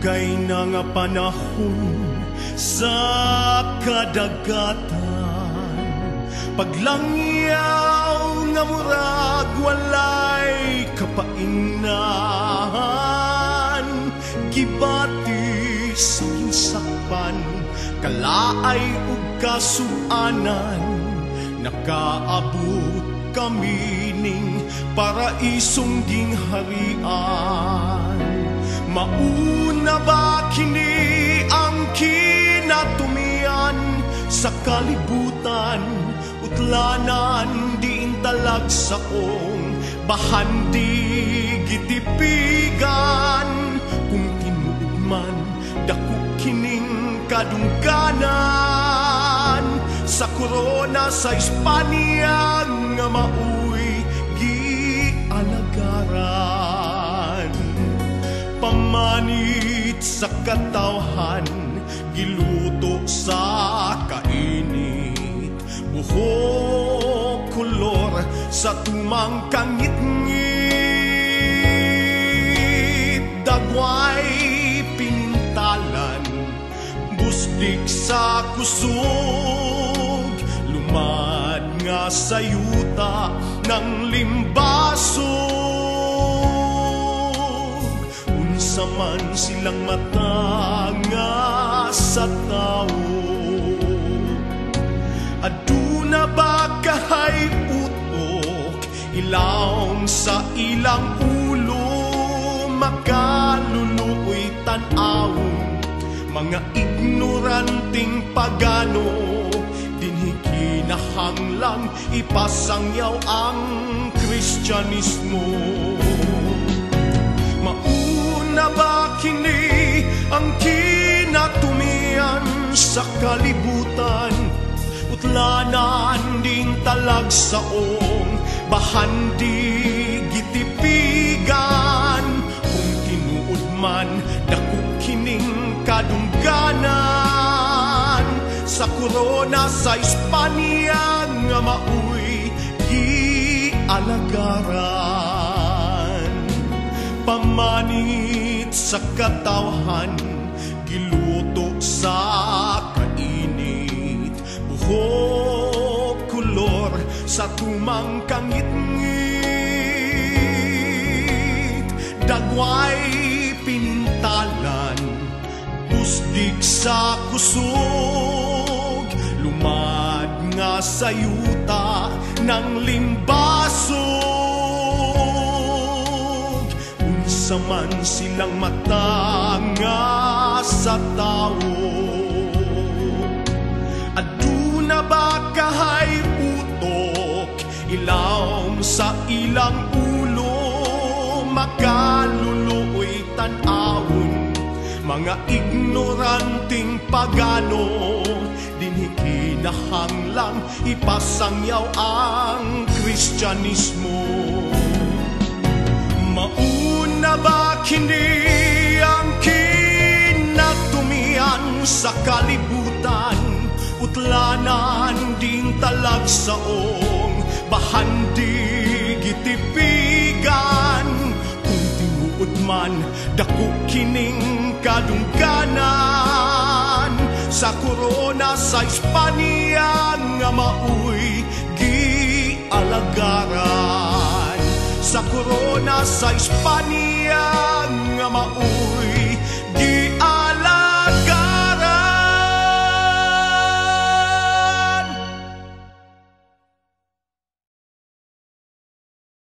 Dugay na nga panahon sa kadagatan. Paglangyaw nga murag walay kapaingnan Gibati sa kinsakpan Kalaay ug kasuanan. Nakaabot kami ning paraisong gingharian Mauna ba kini ang kinatumian sa kalibutan Utlanan di intalag saong bahandi gitipigan? Kung tinuod man dako kadungganan. Sa korona sa Espanya nga mauwi Pamanit sa katawhan Giluto sa kainit. Buhok kulor sa tumang kangit-ngit. Dagway pinintalan Busdik sa kusog. Lumad nga sa yuta ng limbasog Unsa man silang mata nga sa tao. Aduna ba kahay utok Ilawom sa ilang ulo Makaluluoy tanawon Mga ignoranting pagano Dinhi kinahanglang ipasangyaw ang Kristyanismo ang kinatumian sa kalibutan. Utlanan ding talag saong bahandi gitipigan. Kung tinuod man dako kining kadungganan. Sa korona sa Espanya nga mauy gialagaran Pamanit sa katawhan Giluto sa kainit. Buhok kulor sa tumang kangit-ngit Dagway pinintalan Pusdik sa kusog. Lumad nga sa yuta ng limbasog. Unsa man silang mata nga sa tao. Aduna ba kahay utok? Ilawom sa ilang ulo. Makaluluoy tanawon. Mga ignoranting pagano. Dinhi ipasangyaw ang Kristyanismo. Mauna ba kini sa kalibutan Utlanan ding talag saong bahandi gitipigan Kung tinuod man dako kining kadungganan. Sa korona sa Espanya nga mauy gialagaran. Sa korona sa Espanya nga mauy